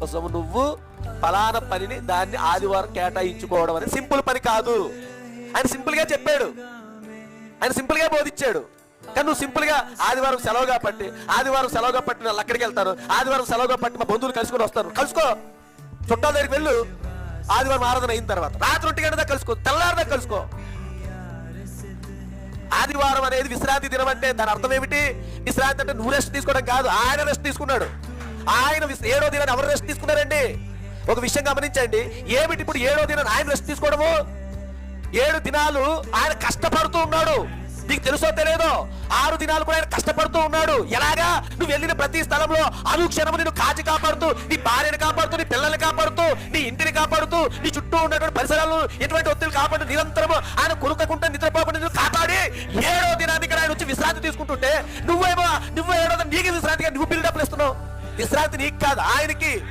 కోసం నువ్వు ఫలానా పనిని దాన్ని ఆదివారం కేటాయించుకోవడం అనేది సింపుల్ పని కాదు. ఆయన సింపుల్గా చెప్పాడు. ఆయన సింపుల్గా బోధించాడు. కానీ నువ్వు సింపుల్గా ఆదివారం సెలవుగా కాబట్టి ఆదివారం సెలవుగా పట్టి వాళ్ళు అక్కడికి వెళ్తారు ఆదివారం సెలవుగా పట్టి మా బంధువులు కలుసుకొని వస్తారు. కలుసుకో. చుట్టాల దగ్గరికి వెళ్ళు. ఆదివారం ఆరాధన అయిన తర్వాత. రాత్రి ఒంటి గంట కలుసుకో. తెల్లారిదా కలుసుకో. ఆదివారం అనేది విశ్రాంతి దినం అంటే దాని అర్థం ఏమిటి? విశ్రాంతి అంటే నువ్వు రెస్ట్ తీసుకోవడం కాదు. ఆయన రెస్ట్ తీసుకున్నాడు. ఆయన ఏడో దినాన్ని ఎవరు రెస్ట్ తీసుకున్నారండి? ఒక విషయం గమనించండి. ఏమిటి ఇప్పుడు ఏడో దినాన్ని ఆయన రెస్ట్ తీసుకోవడము? ఏడు దినాలు ఆయన కష్టపడుతూ ఉన్నాడు. నీకు తెలుసో తెలియదో ఆరు దినాలు కూడా ఆయన కష్టపడుతూ ఉన్నాడు. ఎలాగా? నువ్వు వెళ్ళిన ప్రతి స్థలంలో అనుక్షణము నిన్ను కాచి కాపాడుతూ నీ భార్యను కాపాడుతూ నీ పిల్లల్ని కాపాడుతూ నీ ఇంటిని కాపాడుతూ నీ చుట్టూ ఉన్నటువంటి పరిసరాలు ఎటువంటి ఒత్తిడి కాపాడు నిరంతరము ఆయన కొనుక్కుంటే నిద్రపోకుండా నిన్ను కాపాడి ఏడో దినానికి ఆయన వచ్చి విశ్రాంతి తీసుకుంటుంటే నువ్వేమో నువ్వు ఏడో నీకు విశ్రాంతిగా నువ్వు బిల్డప్లు ఇస్తున్నావు విశ్రాంతి నీకు కాదు ఆయనకి.